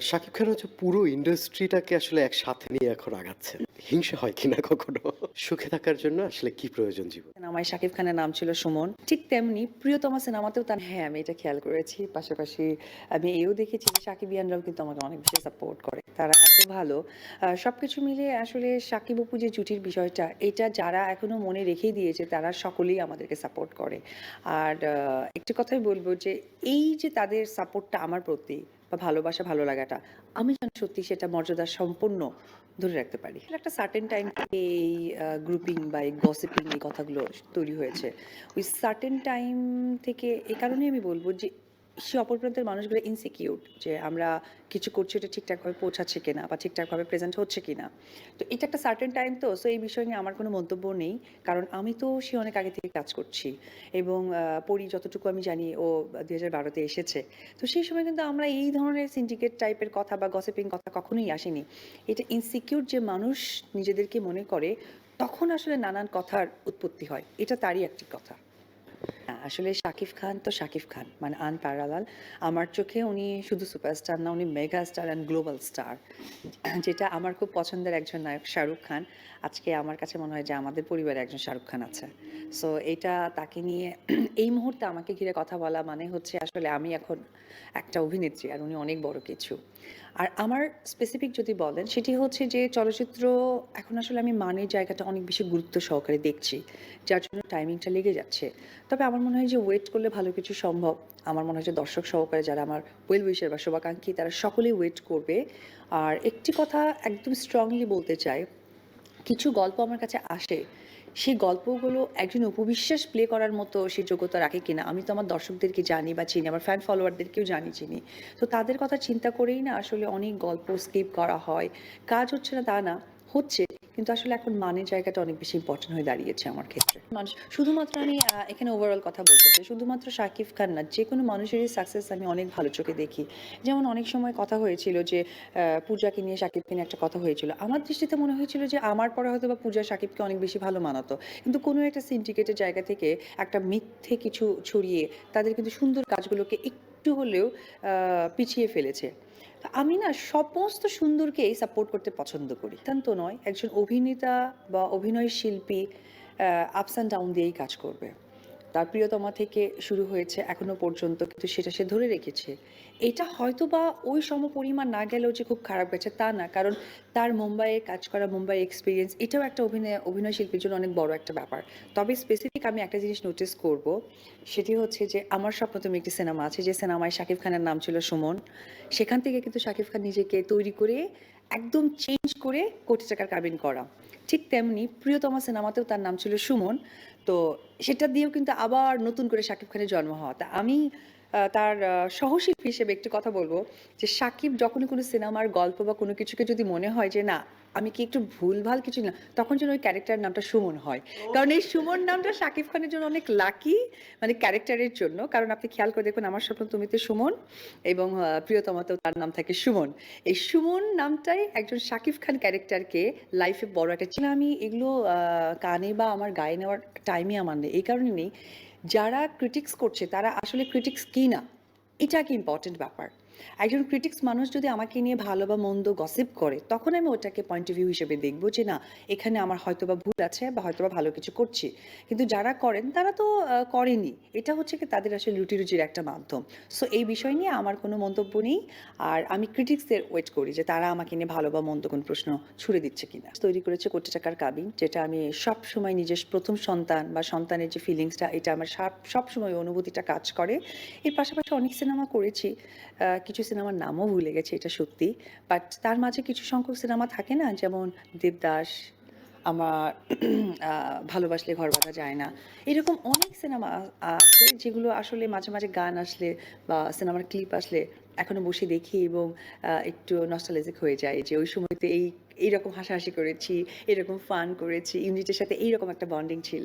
শাকিব খান হচ্ছে পুরো ইন্ডাস্ট্রিটাকে আসলে একসাথে নিয়ে এখন আগাচ্ছেন হিংসা হয় কিনা কখনো? সুখে থাকার জন্য আসলে কি প্রয়োজন জীবন? সিনেমায় শাকিব খানের নাম ছিল সুমন। ঠিক তেমনি প্রিয়তমা সিনেমাতেও তার হ্যাঁ আমি এটা খেয়াল করেছি। পাশাপাশি আমি এও দেখেছি যে সাকিবিয়ানরাও কিন্তু আমাকে অনেক বেশি সাপোর্ট করে। তারা এত ভালো। সব কিছু মিলে আসলে সাকিব অপু যে জুটির বিষয়টা, এটা যারা এখনও মনে রেখেই দিয়েছে, তারা সকলেই আমাদেরকে সাপোর্ট করে। আর একটি কথাই বলব যে এই যে তাদের সাপোর্টটা আমার প্রতি বা ভালোবাসা ভালো লাগাটা, আমি যেন সত্যি সেটা মর্যাদা সম্পূর্ণ ধরে রাখতে পারি। একটা সার্টেন টাইম এই গ্রুপিং বা এই গসিপিং এই কথাগুলো তৈরি হয়েছে। ওই সার্টেন টাইম থেকে এ কারণেই আমি বলব যে সে অপর প্রান্তের মানুষগুলো ইনসিকিউর যে আমরা কিছু করছি, এটা ঠিকঠাকভাবে পৌঁছাচ্ছে কিনা বা ঠিকঠাকভাবে প্রেজেন্ট হচ্ছে কিনা। তো এটা একটা সার্টেন টাইম তো সো এই বিষয় নিয়ে আমার কোনো মন্তব্য নেই। কারণ আমি তো সে অনেক আগে থেকে কাজ করছি এবং পরি যতটুকু আমি জানি ও দুই হাজার বারোতে এসেছে। তো সেই সময় কিন্তু আমরা এই ধরনের সিন্ডিকেট টাইপের কথা বা গসিপিং কথা কখনোই আসেনি। এটা ইনসিকিউর যে মানুষ নিজেদেরকে মনে করে, তখন আসলে নানান কথার উৎপত্তি হয়। এটা তারই একটি কথা। আসলে শাকিব খান তো শাকিব খান মানে আন আনপ্যারালাল। আমার চোখে উনি শুধু সুপারস্টার না, উনি mega star and global star যেটা আমার খুব পছন্দের একজন নায়ক শাহরুখ খান। আজকে আমার কাছে মনে হয় যে আমাদের পরিবারে একজন শাহরুখ খান আছে। সো এটা তাকে নিয়ে এই মুহূর্তে আমাকে ঘিরে কথা বলা মানে হচ্ছে আসলে আমি এখন একটা অভিনেত্রী আর উনি অনেক বড় কিছু। আর আমার স্পেসিফিক যদি বলেন, সেটি হচ্ছে যে চলচ্চিত্র এখন আসলে আমি মানের জায়গাটা অনেক বেশি গুরুত্ব সহকারে দেখছি, যার জন্য টাইমিংটা লেগে যাচ্ছে। তবে আমার মনে হয় যে ওয়েট করলে ভালো কিছু সম্ভব। আমার মনে হয় যে দর্শক সহকারে যারা আমার ওয়েল উইশার বা শুভাকাঙ্ক্ষী, তারা সকলেই ওয়েট করবে। আর একটি কথা একদম স্ট্রংলি বলতে চাই, কিছু গল্প আমার কাছে আসে, সেই গল্পগুলো একজন উপবিশ্বাস প্লে করার মতো সে যোগ্যতা রাখে কিনা, আমি তো আমার দর্শকদেরকে জানি বা চিনি, আমার ফ্যান ফলোয়ারদেরকেও জানি, চিনি। তো তাদের কথা চিন্তা করেই না আসলে অনেক গল্প স্কিপ করা হয়। কাজ হচ্ছে না তা না, হচ্ছে কিন্তু আসলে এখন মানের জায়গাটা অনেক বেশি ইম্পর্টেন্ট হয়ে দাঁড়িয়েছে আমার ক্ষেত্রে। মানুষ, শুধুমাত্র আমি এখানে ওভারঅল কথা বলতে চাই, শুধুমাত্র শাকিব খান না, যে কোনো মানুষেরই সাকসেস আমি অনেক ভালো চোখে দেখি। যেমন অনেক সময় কথা হয়েছিল যে পূজাকে নিয়ে শাকিবকে নিয়ে একটা কথা হয়েছিল। আমার দৃষ্টিতে মনে হয়েছিল যে, আমার পরে হয়তো বা পূজা শাকিবকে অনেক বেশি ভালো মানাতো। কিন্তু কোনো একটা সিন্ডিকেটের জায়গা থেকে একটা মিথ্যে কিছু ছড়িয়ে তাদের কিন্তু সুন্দর কাজগুলোকে একটু হলেও পিছিয়ে ফেলেছে। আমি না সমস্ত সুন্দরকেই সাপোর্ট করতে পছন্দ করি। তো নয়, একজন অভিনেতা বা অভিনয় শিল্পী আপস অ্যান্ড ডাউন দিয়েই কাজ করবে। তার প্রিয়তমা থেকে শুরু হয়েছে এখনও পর্যন্ত, কিন্তু সেটা সে ধরে রেখেছে। এটা হয়তো বা ওই সম পরিমাণ না গেলেও যে খুব খারাপ গেছে তা না, কারণ তার মুম্বাইয়ে কাজ করা, মুম্বাই এক্সপিরিয়েন্স এটাও একটা অভিনয় অভিনয় শিল্পীর জন্য অনেক বড় একটা ব্যাপার। তবে স্পেসিফিক আমি একটা জিনিস নোটিস করব, সেটি হচ্ছে যে আমার স্বপ্ন তুমি একটি সিনেমা আছে, যে সিনেমায় শাকিব খানের নাম ছিল সুমন। সেখান থেকে কিন্তু শাকিব খান নিজেকে তৈরি করে একদম চেঞ্জ করে কোটি টাকার কাবিন করা। ঠিক তেমনি প্রিয়তমা সিনেমাতেও তার নাম ছিল সুমন। তো সেটা দিয়েও কিন্তু আবার নতুন করে শাকিব খানের জন্ম হওয়া। তা আমি তার সহশিল্পী হিসেবে একটি কথা বলব যে সাকিব যখনই কোনো সিনেমার গল্প বা কোনো কিছুকে যদি মনে হয় যে না আমি কি একটু ভুলভাল কিছু না তখন যেন ওই ক্যারেক্টার নামটা সুমন হয়। কারণ এই সুমন নামটা শাকিব খানের জন্য অনেক লাকি মানে ক্যারেক্টারের জন্য। কারণ আপনি খেয়াল করে দেখবেন আমার স্বপ্ন তুমিতে সুমন এবং আহ, প্রিয়তমাতেও তার নাম থাকে সুমন। এই সুমন নামটাই একজন শাকিব খান ক্যারেক্টারকে লাইফে বড় একটা ছিল আমি এগুলো আহ, কানে বা আমার গায়ে নেওয়ার টাইমই আমার নেই। এই কারণে নেই যারা ক্রিটিক্স করছে তারা আসলে ক্রিটিক্স কি না? এটা কি ইম্পর্টেন্ট ব্যাপার। একজন ক্রিটিক্স মানুষ যদি আমাকে নিয়ে ভালো বা মন্দ গসিপ করে, তখন আমি ওটাকে পয়েন্ট অফ ভিউ হিসেবে দেখব যে না, এখানে আমার হয়তো বা ভুল আছে বা হয়তো বা ভালো কিছু করছি। কিন্তু যারা করেন, তারা তো করেনি। এটা হচ্ছে কি তাদের আসলে রুটি রুজির একটা মাধ্যম। সো এই বিষয় নিয়ে আমার কোনো মন্তব্য নেই। আর আমি ক্রিটিক্সদের ওয়েট করি যে তারা আমাকে নিয়ে ভালো বা মন্দ কোনো প্রশ্ন ছুড়ে দিচ্ছে কিনা। তৈরি করেছে কোটি টাকার কাবিন, যেটা আমি সব সময় নিজের প্রথম সন্তান বা সন্তানের যে ফিলিংসটা এটা আমার সব সময় অনুভূতিটা কাজ করে। এর পাশাপাশি অনেক সিনেমা করেছি। কিছু সিনেমার নামও ভুলে গেছি, এটা সত্যি। বাট তার মাঝে কিছু সংখ্যক সিনেমা থাকে না, যেমন দেবদাস, আমার ভালোবাসলে ঘর বাঁধা যায় না। এরকম অনেক সিনেমা আছে যেগুলো আসলে মাঝে মাঝে গান আসলে বা সিনেমার ক্লিপ আসলে এখনও বসে দেখি এবং একটু নস্টালজিক হয়ে যায় যে ওই সময়তে এই, এইরকম হাসাহাসি করেছি, এরকম ফান করেছি, ইউনিটের সাথে এইরকম একটা বন্ডিং ছিল।